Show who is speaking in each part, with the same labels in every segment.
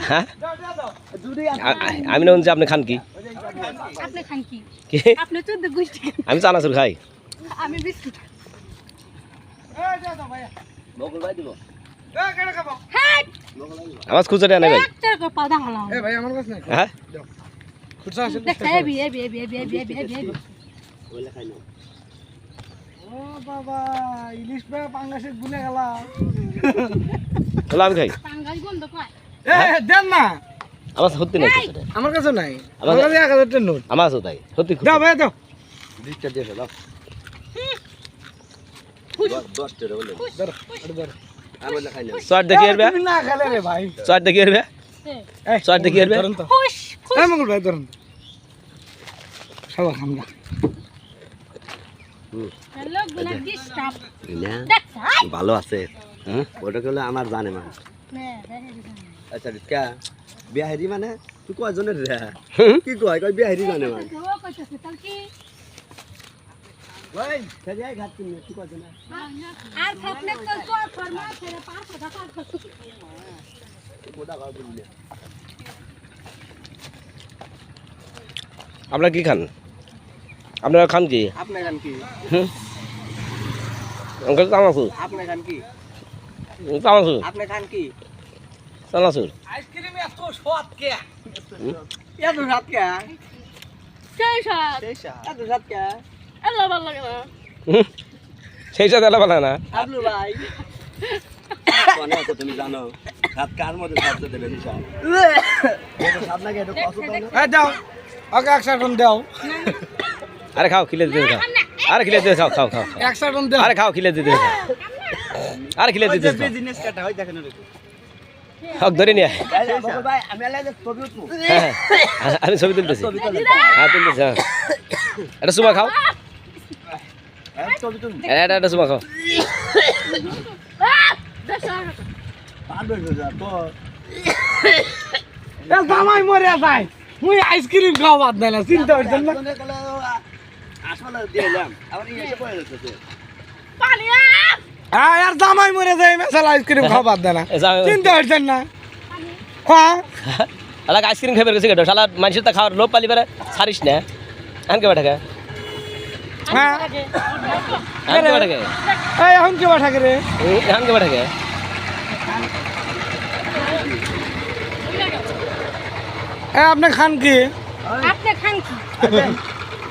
Speaker 1: হ্যাঁ? আমি না যে আপনি খান কি? আমি চানাচুর খাই।
Speaker 2: আমি বিস্কুট
Speaker 1: আমার হ্যাঁ? খুচরা নেই। ভাই
Speaker 3: খুচরা ও বাবা
Speaker 1: খাই।
Speaker 2: পাঙ্গাস গন্ধ কয়
Speaker 1: হ্যাঁ? সত্যি নাই
Speaker 3: আমার কাছে নাই।
Speaker 1: আমার
Speaker 3: কাছে
Speaker 1: তাই। সত্যি
Speaker 3: দাও ভাই দাও। বিশটা দিয়ে দাও
Speaker 1: চট দেখি
Speaker 3: আসবে
Speaker 1: চট দেখি দেখি
Speaker 3: আসবে মঙ্গল ভাই ধরুন সবার খামলা
Speaker 4: ভালো আছে হ্যাঁ ওটা হলো আমার জানে মানে আচ্ছা রিস্কা বিয়া হেরি মানে তুই কয়জনের রে কি কয় কয় বিয়া হেরি জানে মানে ওই সাজাই ঘাট তুমি তুই কয়জনের
Speaker 2: আর স্বপ্নে তো তোর ফরমা ছেড়ে পাঁচ হাজার টাকা
Speaker 1: আপনার কি খান আপনারা খান কি?
Speaker 3: আপনি খান কি?
Speaker 1: আঙ্কেল চানাচুর
Speaker 3: আপনি খান কি?
Speaker 1: চানাচুর
Speaker 3: আপনি খান কি?
Speaker 1: চানাচুর
Speaker 3: আইসক্রিম এত স্বাদ কে? এত স্বাদ কে?
Speaker 2: সেই সাথ
Speaker 3: এত স্বাদ কে?
Speaker 2: আল্লাহ ভালো লাগে না?
Speaker 1: সেই সাথে এলা বলে না?
Speaker 3: আবলু ভাই।
Speaker 4: কোনে আছে তুমি জানো ভাত কার মধ্যে সবচেয়ে দেবে নিশা এটা স্বাদ লাগে এটা পছন্দ না
Speaker 3: দাও ওকে এক দাও।
Speaker 1: আরে খাও খিলে দিতে খাও। আরে খিলে দিতে খাও খাও খাও। আরে খাও খিলে দিতে খাও। আরে খিলে দিতে হক ধরে নিয়ে
Speaker 4: আমি ছবি উঠবো
Speaker 1: হ্যাঁ। হ্যাঁ, আমি ছবি তুলতেছি। হ্যাঁ তুলতেছি হ্যাঁ। এটা সুমা খাও।
Speaker 4: হ্যাঁ
Speaker 1: এটা এটা সুমা খাও।
Speaker 3: জামাই মরে যায়। মুই আইসক্রিম খাওয়া বাদ দেয় না চিন্তা হইছেন না। আর জামাই মরে যায় মেশাল আইসক্রিম হ্যাঁ।
Speaker 1: খাবার দেনা
Speaker 3: চিন্তা হচ্ছেন না? হ্যাঁ?
Speaker 1: আলাগ আইসক্রিম খাবার গেছে গেটা শালা মানুষের তা খাওয়ার লোভ পালি পারে ছাড়িস না।
Speaker 3: হ্যাঁ?
Speaker 1: এখন কে
Speaker 3: বাঠাকে হ্যাঁ এখন কে বাঠাকে রে?
Speaker 1: এখন কে
Speaker 3: বাঠাকে আপনি খান কি?
Speaker 2: আপনি খান কি?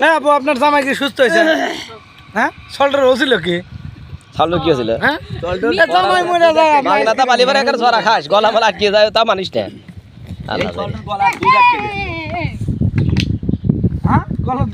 Speaker 2: না
Speaker 3: আপু আপনার জামাই কি সুস্থ হয়েছে? হ্যাঁ? শোল্ডার হয়েছিল কি?
Speaker 1: সামনে কি হয়েছিল বাংলাটা বালিবার একার ঝরা খাস গলা মালা আটকে যায় তা মানিস না।
Speaker 4: গলা